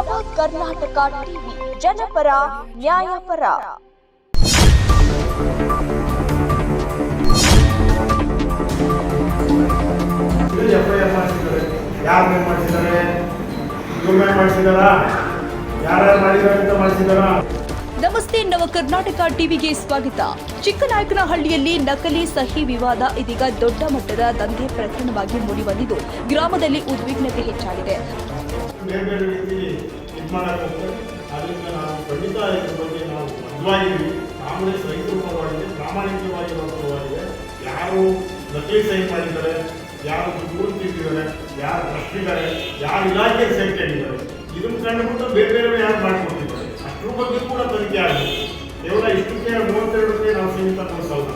Karnataka TV, ಜನಪರ, ನ್ಯಾಯಪರ. ನಮಸ್ತೆ ನವ ಕರ್ನಾಟಕ ಟಿವಿಗೆ ಸ್ವಾಗತ. ಚಿಕ್ಕನಾಯಕನಹಳ್ಳಿಯಲ್ಲಿ ನಕಲಿ ಸಹಿ ವಿವಾದ ಇದೀಗ ದೊಡ್ಡ ಮಟ್ಟದ ದಂಧೆ ಪ್ರಕರಣವಾಗಿ ಮೂಡಿಬಂದಿದ್ದು ಗ್ರಾಮದಲ್ಲಿ ಉದ್ವಿಗ್ನತೆ ಹೆಚ್ಚಾಗಿದೆ. ಬೇರೆ ಬೇರೆ ರೀತಿಯಲ್ಲಿ ಇದು ಹೋಗ್ತಾರೆ ಅದರಿಂದ ನಾವು ಖಂಡಿತ ಇದ್ರ ಬಗ್ಗೆ ನಾವು ಬದ್ಧವಾಗಿದ್ದೀವಿ ಕಾಂಗ್ರೆಸ್ ರೈತರ ಪರವಾಗಿದೆ ಪ್ರಾಮಾಣಿಕವಾಗಿರೋ ಪರವಾಗಿದೆ ಯಾರು ನಕಲಿ ಸಹಿ ಮಾಡಿದ್ದಾರೆ, ಯಾರು ದುಡ್ಡು ತಿಂದಿದ್ದಾರೆ, ಯಾರು ಭ್ರಷ್ಟಿದ್ದಾರೆ, ಯಾರು ಇಲಾಖೆ ಸೇರ್ಕೊಂಡಿದ್ದಾರೆ ಇದನ್ನು ಕಂಡುಬಿಟ್ಟು ಬೇರೆ ಬೇರೆ ಯಾರು ಮಾಡಿಕೊಟ್ಟಿದ್ದಾರೆ ಅದ್ರ ಬಗ್ಗೆ ಕೂಡ ತನಿಖೆ ಆಗಿದೆ. ಕೇವಲ ಇಷ್ಟಕ್ಕೆ ಮೂವತ್ತೆರಡಕ್ಕೆ ನಾವು ಸೀಮಿತಗೊಳಿಸಲ್ಲ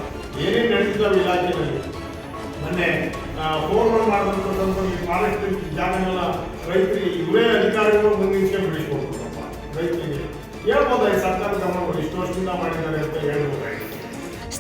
ಏನೇನು ನಡೆದಿದ್ದಾವೆ ಇಲಾಖೆಯಲ್ಲಿ? ಮೊನ್ನೆ ಫೋನ್ ಮಾಡಿದಂಥ ಈ ಫಾರೆಸ್ಟ್ ಜಾಗನೆಲ್ಲ ರೈತರಿಗೆ ಇವರೇ ಅಧಿಕಾರಿಗಳು ನಿಲ್ಸ್ಕೊಂಡು ಬಿಡಿಸ್ಕೊಡ್ತಾರಪ್ಪ ರೈತರಿಗೆ ಹೇಳ್ಬೋದಾಗಿ ಸರ್ಕಾರ ಗಮನಗಳು ಇಷ್ಟು ವರ್ಷದಿಂದ ಮಾಡಿದ್ದಾರೆ ಅಂತ ಹೇಳ್ಬೋದಾಗಿ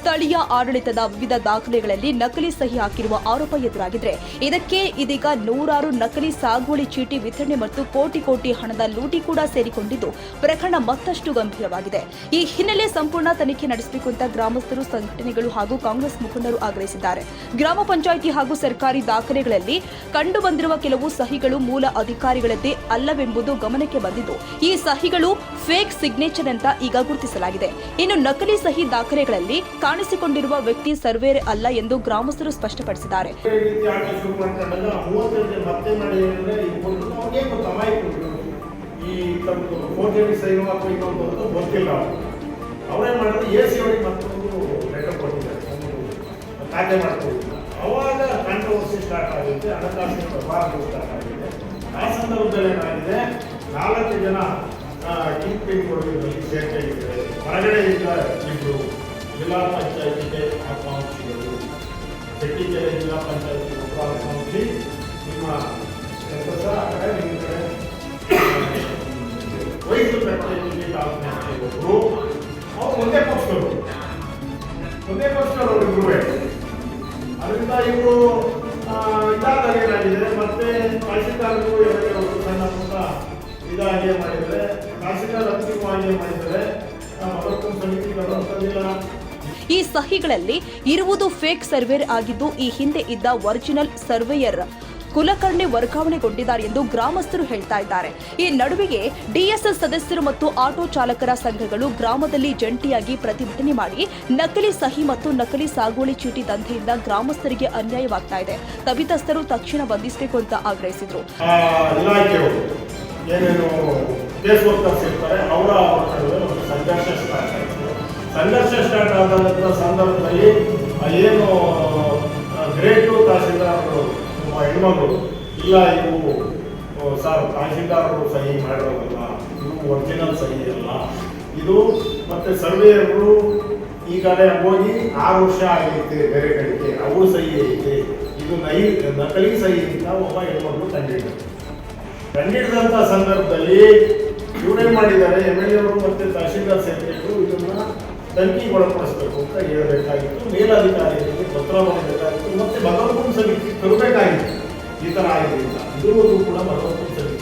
ಸ್ಥಳೀಯ ಆಡಳಿತದ ವಿವಿಧ ದಾಖಲೆಗಳಲ್ಲಿ ನಕಲಿ ಸಹಿ ಹಾಕಿರುವ ಆರೋಪ ಎದುರಾಗಿದ್ರೆ ಇದಕ್ಕೆ ಇದೀಗ ನೂರಾರು ನಕಲಿ ಸಾಗುವಳಿ ಚೀಟಿ ವಿತರಣೆ ಮತ್ತು ಕೋಟಿ ಕೋಟಿ ಹಣದ ಲೂಟಿ ಕೂಡ ಸೇರಿಕೊಂಡಿದ್ದು ಪ್ರಕರಣ ಮತ್ತಷ್ಟು ಗಂಭೀರವಾಗಿದೆ. ಈ ಹಿನ್ನೆಲೆ ಸಂಪೂರ್ಣ ತನಿಖೆ ನಡೆಸಬೇಕು ಅಂತ ಗ್ರಾಮಸ್ಥರು, ಸಂಘಟನೆಗಳು ಹಾಗೂ ಕಾಂಗ್ರೆಸ್ ಮುಖಂಡರು ಆಗ್ರಹಿಸಿದ್ದಾರೆ. ಗ್ರಾಮ ಪಂಚಾಯಿತಿ ಹಾಗೂ ಸರ್ಕಾರಿ ದಾಖಲೆಗಳಲ್ಲಿ ಕಂಡುಬಂದಿರುವ ಕೆಲವು ಸಹಿಗಳು ಮೂಲ ಅಧಿಕಾರಿಗಳದ್ದೇ ಅಲ್ಲವೆಂಬುದು ಗಮನಕ್ಕೆ ಬಂದಿದ್ದು, ಈ ಸಹಿಗಳು ಫೇಕ್ ಸಿಗ್ನೇಚರ್ ಅಂತ ಈಗ ಗುರುತಿಸಲಾಗಿದೆ ಇನ್ನು ನಕಲಿ ಸಹಿ ದಾಖಲೆಗಳಲ್ಲಿ ಕಾಣಿಸಿಕೊಂಡಿರುವ ವ್ಯಕ್ತಿ ಸರ್ವೇರ್ ಅಲ್ಲ ಎಂದು ಗ್ರಾಮಸ್ಥರು ಸ್ಪಷ್ಟಪಡಿಸಿದ್ದಾರೆ ಈ ಅವಾಗ ಸ್ಟಾರ್ಟ್ ಆಗುತ್ತೆ ಹಣಕಾಸಿನ ಪ್ರಭಾವ ಸ್ಟಾರ್ಟ್ ಆಗಿದೆ ಆ ಸಂದರ್ಭದಲ್ಲಿ ಏನಾಗಿದೆ ನಾಲ್ಕು ಜನ ಕಿಂಗ್ ಪಿನ್ಗಳು ಇದರಲ್ಲಿ ಸೇರ್ಕೊಂಡಿದ್ದಾರೆ ಹೊರಗಡೆ ಇದ್ದ ಇಬ್ಬರು ಜಿಲ್ಲಾ ಪಂಚಾಯತಿಗೆ ಜಿಲ್ಲಾ ಪಂಚಾಯತಿ ಒಬ್ಬ ಆಕಾಂಕ್ಷಿ ನಿಮ್ಮ ಕೆಲಸ ಆ ಕಡೆ ನಿಮ್ಮ ಕಡೆ ವಯಸ್ಸು ಪ್ರತಿನಿಧಿ ಆಕಾಂಕ್ಷಿ ಒಬ್ಬರು ಅವ್ರು ಒಂದೇ ಪಕ್ಷದವರು ಒಂದೇ ಪಕ್ಷದವರು ಅದರಿಂದ ಇವರು ಈ ಸಹಿಗಳಲ್ಲಿ ಇರುವುದು ಫೇಕ್ ಸರ್ವೇರ್ ಆಗಿದ್ದು ಈ ಹಿಂದೆ ಇದ್ದ ಒರಿಜಿನಲ್ ಸರ್ವೇಯರ್ ಕುಲಕರ್ಣಿ ವರ್ಗಾವಣೆಗೊಂಡಿದ್ದಾರೆ ಎಂದು ಗ್ರಾಮಸ್ಥರು ಹೇಳ್ತಾ ಇದ್ದಾರೆ. ಈ ನಡುವೆಗೆ ಡಿಎಸ್ಎಸ್ ಸದಸ್ಯರು ಮತ್ತು ಆಟೋ ಚಾಲಕರ ಸಂಘಗಳು ಗ್ರಾಮದಲ್ಲಿ ಜಂಟಿಯಾಗಿ ಪ್ರತಿಭಟನೆ ಮಾಡಿ ನಕಲಿ ಸಹಿ ಮತ್ತು ನಕಲಿ ಸಾಗುವಳಿ ಚೀಟಿ ದಂಧೆಯಿಂದ ಗ್ರಾಮಸ್ಥರಿಗೆ ಅನ್ಯಾಯವಾಗ್ತಾ ಇದೆ. ತಪ್ಪಿತಸ್ಥರು ತಕ್ಷಣ ಬಂಧಿಸಬೇಕು ಅಂತ ಆಗ್ರಹಿಸಿದ್ರು ಏನೇನು ಅವರ ಸಂಘರ್ಷ ಸ್ಟಾರ್ಟ್ ಆದಂಥ ಸಂದರ್ಭದಲ್ಲಿ ಏನು ಗ್ರೇಟ್ ತಹಸೀಲ್ದಾರರು ನಮ್ಮ ಹೆಣ್ಮಗಳು ಇಲ್ಲ ಇವು ಸರ್ ತಹಸೀಲ್ದಾರರು ಸಹಿ ಮಾಡಿರೋದಲ್ಲ, ಇವು ಒರಿಜಿನಲ್ ಸಹಿ ಅಲ್ಲ. ಇದು ಮತ್ತೆ ಸರ್ವೇಯರು ಈಗಲೇ ಹೋಗಿ ಆರು ವರ್ಷ ಆಗೈತೆ ಬೇರೆ ಕಡೆಗೆ. ಅವು ಸಹಿ ಐತೆ. ಇದು ನೈ, ನಕಲಿ ಸಹಿ ಅಂತ ಒಬ್ಬ ಹೆಣ್ಮಗಳು ತಂಡಿದ್ದರು ಕಂಡಿಡಿದಂಥ ಸಂದರ್ಭದಲ್ಲಿ ಇವರೇನು ಮಾಡಿದ್ದಾರೆ? ಎಂ ಎಲ್ ಎ ಅವರು ಮತ್ತು ತಹಶೀಲ್ದಾರ್ ಸೇರ್ಕೊಂಡು ಇದನ್ನ ತನಿಖೆಗೆ ಒಳಪಡಿಸಬೇಕು ಅಂತ ಹೇಳಬೇಕಾಗಿತ್ತು. ಮೇಲಾಧಿಕಾರಿಗಳಿಗೆ ಪತ್ರ ಮಾಡಬೇಕಾಗಿತ್ತು. ಮತ್ತೆ ಭಗವಂತನ ಸಮಿತಿ ತರಬೇಕಾಗಿತ್ತು ಈ ಥರ ಅಂತ. ಇದುವರೆಗೂ ಕೂಡ ಭಗವಂತನ ಸಮಿತಿ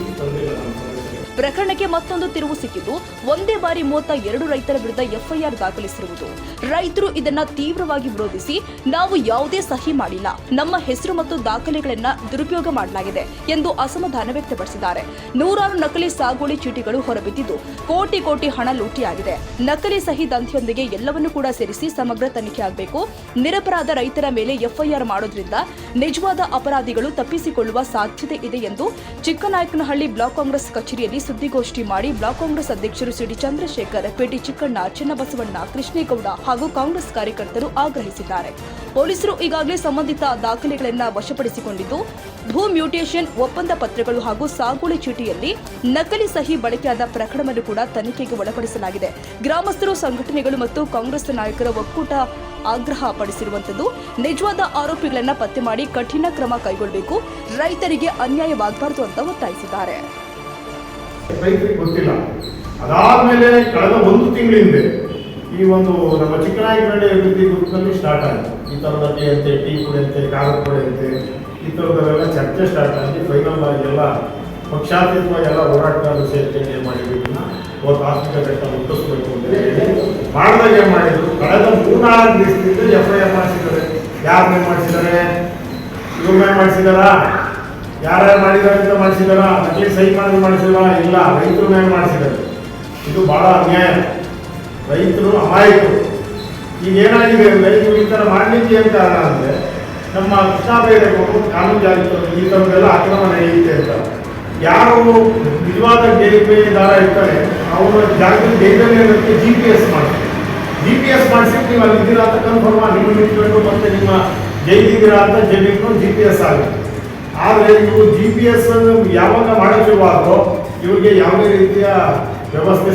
ಪ್ರಕರಣಕ್ಕೆ ಮತ್ತೊಂದು ತಿರುವು ಸಿಕ್ಕಿದ್ದು, ಒಂದೇ ಬಾರಿ ಮೂವತ್ತ ಎರಡು ರೈತರ ವಿರುದ್ಧ ಎಫ್ಐಆರ್ ದಾಖಲಿಸಿರುವುದು. ರೈತರು ಇದನ್ನ ತೀವ್ರವಾಗಿ ವಿರೋಧಿಸಿ, ನಾವು ಯಾವುದೇ ಸಹಿ ಮಾಡಿಲ್ಲ. ನಮ್ಮ ಹೆಸರು ಮತ್ತು ದಾಖಲೆಗಳನ್ನ ದುರುಪಯೋಗ ಮಾಡಲಾಗಿದೆ ಎಂದು ಅಸಮಾಧಾನ ವ್ಯಕ್ತಪಡಿಸಿದ್ದಾರೆ. ನೂರಾರು ನಕಲಿ ಸಾಗುವಳಿ ಚೀಟಿಗಳು ಹೊರಬಿದ್ದಿದ್ದು, ಕೋಟಿ ಕೋಟಿ ಹಣ ಲೂಟಿಯಾಗಿದೆ. ನಕಲಿ ಸಹಿ ದಂಧೆಯೊಂದಿಗೆ ಎಲ್ಲವನ್ನೂ ಕೂಡ ಸೇರಿಸಿ ಸಮಗ್ರ ತನಿಖೆ ಆಗಬೇಕು. ನಿರಪರಾಧ ರೈತರ ಮೇಲೆ ಎಫ್ಐಆರ್ ಮಾಡೋದ್ರಿಂದ ನಿಜವಾದ ಅಪರಾಧಿಗಳು ತಪ್ಪಿಸಿಕೊಳ್ಳುವ ಸಾಧ್ಯತೆ ಇದೆ ಎಂದು ಚಿಕ್ಕನಾಯಕನಹಳ್ಳಿ ಬ್ಲಾಕ್ ಕಾಂಗ್ರೆಸ್ ಕಚೇರಿಯಲ್ಲಿ ಸುದ್ದಿಗೋಷ್ಠಿ ಮಾಡಿ ಬ್ಲಾಕ್ ಕಾಂಗ್ರೆಸ್ ಅಧ್ಯಕ್ಷರು ಸಿಡಿ ಚಂದ್ರಶೇಖರ್ ಪೇಟಿ ಚಿಕ್ಕಣ್ಣ, ಚಿನ್ನಬಸವಣ್ಣ, ಕೃಷ್ಣೇಗೌಡ ಹಾಗೂ ಕಾಂಗ್ರೆಸ್ ಕಾರ್ಯಕರ್ತರು ಆಗ್ರಹಿಸಿದ್ದಾರೆ. ಪೊಲೀಸರು ಈಗಾಗಲೇ ಸಂಬಂಧಿತ ದಾಖಲೆಗಳನ್ನು ವಶಪಡಿಸಿಕೊಂಡಿದ್ದು, ಭೂ ಮ್ಯೂಟೇಷನ್ ಒಪ್ಪಂದ ಪತ್ರಗಳು ಹಾಗೂ ಸಾಗುವಳಿ ಚೀಟಿಯಲ್ಲಿ ನಕಲಿ ಸಹಿ ಬಳಕೆಯಾದ ಪ್ರಕರಣವನ್ನು ಕೂಡ ತನಿಖೆಗೆ ಒಳಪಡಿಸಲಾಗಿದೆ. ಗ್ರಾಮಸ್ಥರು, ಸಂಘಟನೆಗಳು ಮತ್ತು ಕಾಂಗ್ರೆಸ್ ನಾಯಕರ ಒಕ್ಕೂಟ ಆಗ್ರಹ ಪಡಿಸಿರುವಂತದ್ದು ನಿಜವಾದ ಆರೋಪಿಗಳನ್ನು ಪತ್ತೆ ಮಾಡಿ ಕಠಿಣ ಕ್ರಮ ಕೈಗೊಳ್ಳಬೇಕು, ರೈತರಿಗೆ ಅನ್ಯಾಯವಾಗಬಾರದು ಅಂತ ಒತ್ತಾಯಿಸಿದ್ದಾರೆ. ರೈತರಿಗೆ ಗೊತ್ತಿಲ್ಲ. ಅದಾದಮೇಲೆ ಕಳೆದ ಒಂದು ತಿಂಗಳ ಹಿಂದೆ ಈ ಒಂದು ನಮ್ಮ ಚಿಕ್ಕನಾಯಕನಹಳ್ಳಿ ಅಭಿವೃದ್ಧಿ ಗುಂಪಿನಲ್ಲಿ ಸ್ಟಾರ್ಟ್ ಆಯಿತು. ಈ ಅಂತೆ ಟೀ ಅಂತೆ, ಖಾರದ ಪುಡಿ ಅಂತೆ, ಈ ಥರದವೆಲ್ಲ ಚರ್ಚೆ ಸ್ಟಾರ್ಟ್ ಆಗಿ ಫೈನಲ್ ಆಗಿ ಎಲ್ಲ ಪಕ್ಷಾತೀತವಾಗಿ ಎಲ್ಲ ಹೋರಾಟಗಾರರು ಸೇರ್ಕೊಂಡು ಏನು ಮಾಡಿದ್ವಿ ಇವತ್ತು ಆರ್ಥಿಕ ಘಟ್ಟ ಮುಟ್ಟಿಸ್ಬೇಕು ಅಂತ ಹೇಳಿ ಮಾಡಿದಾಗ ಏನು ಮಾಡಿದ್ರು? ಕಳೆದ ಮೂರ್ನಾಲ್ಕು ದಿವಸದಿಂದ ಎಫ್ ಐ ಆರ್ ಮಾಡಿಸಿದ್ದಾರೆ. ಯಾರು ಮಾಡಿಸಿದ್ದಾರೆ? ಇವ್ರು ಮಾಡಿಸಿದಾರ ಮಾಡಿಸಿದಾರಾ ಯಾರ್ಯಾರು ಮಾಡಿದ್ದಾರೆ ಅಂತ ಮಾಡಿಸಿದಾರ ನಕಲಿ ಸಹಿ ಮಾಡಿ ಮಾಡಿಸಿಲ್ಲ ಇಲ್ಲ, ರೈತರು ಮೇಲೆ ಮಾಡಿಸಿದ್ದಾರೆ. ಇದು ಬಹಳ ಅನ್ಯಾಯ. ರೈತರು ಅಮಾಯಕರು. ಈಗ ಏನಾಗಿದೆ ಇವ್ರು ಈ ಥರ ಮಾಡಲಿಕ್ಕೆ ಏನು ಕಾರಣ ಅಂದರೆ, ನಮ್ಮ ಕೃಷ್ಣಾಬೈರೇಗೌಡರು ಕಾನೂನು ಜಾರಿ ಈ ಥರದ್ದೆಲ್ಲ ಅಕ್ರಮ ನಡೆಯುತ್ತೆ ಅಂತ. ಯಾರು ನಿಜವಾದ ದಾರ ಇರ್ತಾರೆ, ಅವರ ಜಾಗ ಡೇಟಲ್ಲಿ ಜಿ ಪಿ ಎಸ್ ಮಾಡ್ತಾರೆ. ಜಿ ಪಿ ಎಸ್ ಮಾಡಿಸಿ ನೀವು ಅಲ್ಲಿ ಇದ್ದೀರಾ ಅಂತ ಕನ್ಫರ್ಮ್ ನಿಮ್ಮ ನಿಂತ್ಕೊಂಡು ಮತ್ತೆ ನಿಮ್ಮ ಜೈಲಿದ್ದೀರಾ ಅಂತ ಜೈಲಿಟ್ಕೊಂಡು ಜಿ ಪಿ ಎಸ್ ಆಗುತ್ತೆ. ಆದರೆ ಇವರು ಜಿ ಪಿ ಎಸ್ ಯಾವಾಗ ಮಾಡಕ್ಕೆ ಇವರಿಗೆ ಯಾವುದೇ ರೀತಿಯ ವ್ಯವಸ್ಥೆ